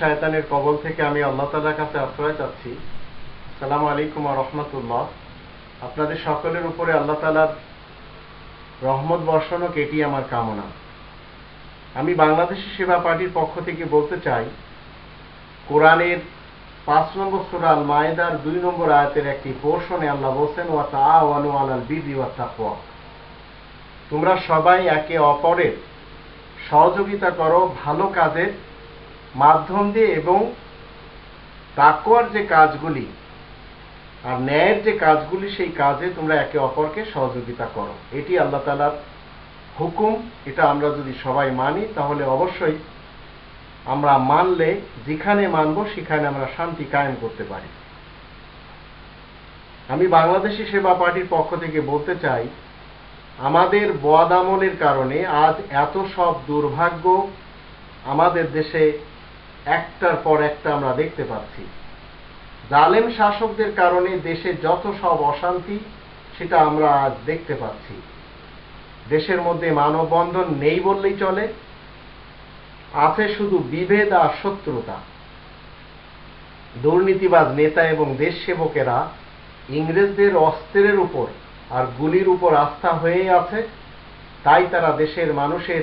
শায়তানের কবল থেকে আমি আল্লাহ তালার কাছে আশ্রয় চাচ্ছি। সালাম আলাইকুম রহমতুল্লাহ। আপনাদের সকলের উপরে আল্লাহ তালার রহমত আমার কামনা। আমি বাংলাদেশি সেবা পার্টির পক্ষ থেকে বলতে চাই, কোরআনের পাঁচ নম্বর সুরাল মায়েদার দুই নম্বর আয়াতের একটি পোর্শনে আল্লাহ বলছেন, ওয়া তা ওয়ানু আলাল বিদি ওয়া তোমরা সবাই একে অপরের সহযোগিতা করো, ভালো কাজের মাধ্যম দিয়ে এবং তাকওয়ার যে কাজগুলি আর ন্যায়ের যে কাজগুলি, সেই কাজে তোমরা একে অপরকে সহযোগিতা করো। এটি আল্লাহ তালার হুকুম। এটা আমরা যদি সবাই মানি, তাহলে অবশ্যই আমরা মানলে, যেখানে মানব, সেখানে আমরা শান্তি কায়েম করতে পারি। আমি বাংলাদেশি সেবা পার্টির পক্ষ থেকে বলতে চাই আমাদের বদামলের কারণে আজ এত সব দুর্ভাগ্য আমাদের দেশে একটার পর একটা আমরা দেখতে পাচ্ছি। জালেম শাসকদের কারণে দেশে যত সব অশান্তি, সেটা আমরা আজ দেখতে পাচ্ছি। দেশের মধ্যে মানববন্ধন নেই বললেই চলে, আছে শুধু বিভেদ আর শত্রুতা। দুর্নীতিবাজ নেতা এবং দেশ সেবকেরা ইংরেজদের অস্ত্রের উপর আর গুলির উপর আস্থা হয়েই আছে। তাই তারা দেশের মানুষের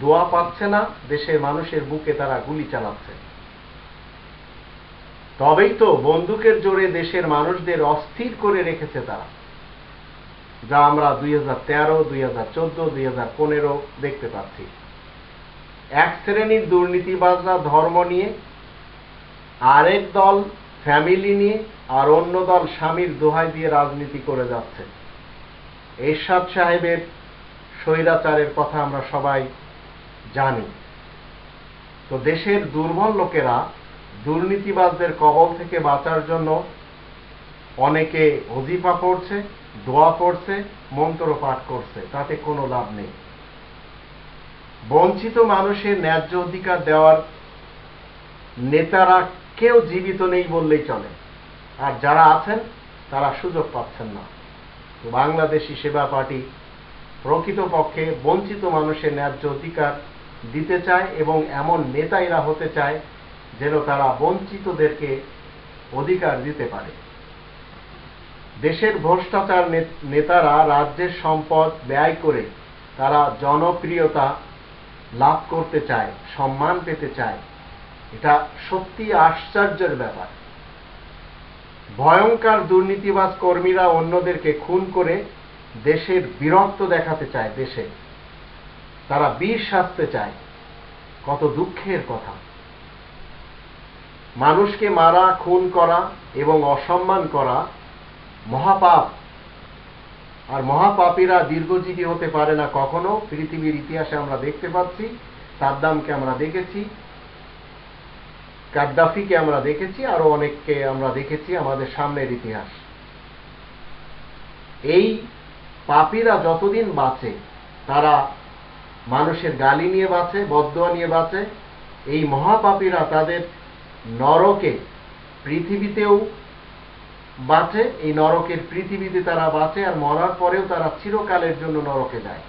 দোয়া পাচ্ছে না, দেশের মানুষের বুকে তারা গুলি চালাচ্ছে। তবেই তো বন্দুকের জোরে দেশের মানুষদের অস্থির করে রেখেছে তারা। যা আমরা দুই হাজার তেরো, দুই হাজার চোদ্দ, দুই হাজার পনেরো দেখতে পাচ্ছি। এক শ্রেণির দুর্নীতিবাজরা ধর্ম নিয়ে, আরেক দল ফ্যামিলি নিয়ে, আর অন্য দল স্বামীর দোহাই দিয়ে রাজনীতি করে যাচ্ছে। এরশাদ সাহেবের স্বৈরাচারের কথা আমরা সবাই জানি। তো দেশের দুর্বল লোকেরা দুর্নীতিবাজদের কবল থেকে বাঁচার জন্য অনেকে অজিফা পড়ছে দোয়া পড়ছে মন্ত্র পাঠ করছে, তাতে কোনো লাভ নেই। বঞ্চিত মানুষের ন্যায্য অধিকার দেওয়ার নেতারা কেউ জীবিত নেই বললেই চলে। আর যারা আছেন, তারা সুযোগ পাচ্ছেন না। বাংলাদেশি সেবা পার্টি প্রকৃতপক্ষে বঞ্চিত মানুষের ন্যায্য অধিকার দিতে চায় এবং এমন নেতাইরা হতে চায় যেন তারা বঞ্চিতদেরকে অধিকার দিতে পারে। দেশের ভ্রষ্টাচার নেতারা রাজ্যের সম্পদ ব্যয় করে তারা জনপ্রিয়তা লাভ করতে চায়, সম্মান পেতে চায়। এটা সত্যি আশ্চর্যের ব্যাপার। ভয়ঙ্কর দুর্নীতিবাজ কর্মীরা অন্যদেরকে খুন করে দেশের বীরত্ব দেখাতে চায় দেশে। তারা বিষ সাজতে চায়। কত দুঃখের কথা। মানুষকে মারা, খুন করা এবং অসম্মান করা মহাপাপ। আর মহাপাপীরা দীর্ঘজীবী হতে পারে না। কখনো পৃথিবীর ইতিহাসে আমরা দেখতে পাচ্ছি সাদ্দামকে আমরা দেখেছি। কাদ্দাফিকে আমরা দেখেছি আরও অনেককে আমরা দেখেছি আমাদের সামনের ইতিহাস। এই পাপীরা যতদিন বাঁচে, তারা মানুষের গালি নিয়ে বাঁচে, বদোয়া নিয়ে বাঁচে। এই মহাপাপীরা তাদের নরকে পৃথিবীতেও বাঁচে, এই নরকের পৃথিবীতে তারা বাঁচে আর মরার পরেও তারা চিরকালের জন্য নরকে যায়।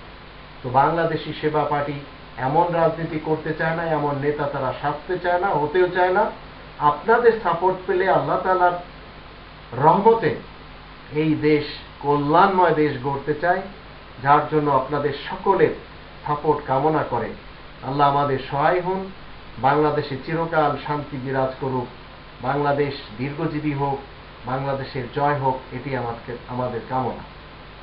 তো বাংলাদেশি সেবা পার্টি এমন রাজনীতি করতে চায় না, এমন নেতা তারা সাজতে চায় না, হতেও চায় না। আপনাদের সাপোর্ট পেলে আল্লাহ তালার রহমতে এই দেশ, কল্যাণময় দেশ গড়তে চায়, যার জন্য আপনাদের সকলের সাপোর্ট কামনা করে। আল্লাহ আমাদের সহায় হন, বাংলাদেশে চিরকাল শান্তি বিরাজ করুক, বাংলাদেশ দীর্ঘজীবী হোক, বাংলাদেশের জয় হোক, এটি আমাদের আমাদের কামনা।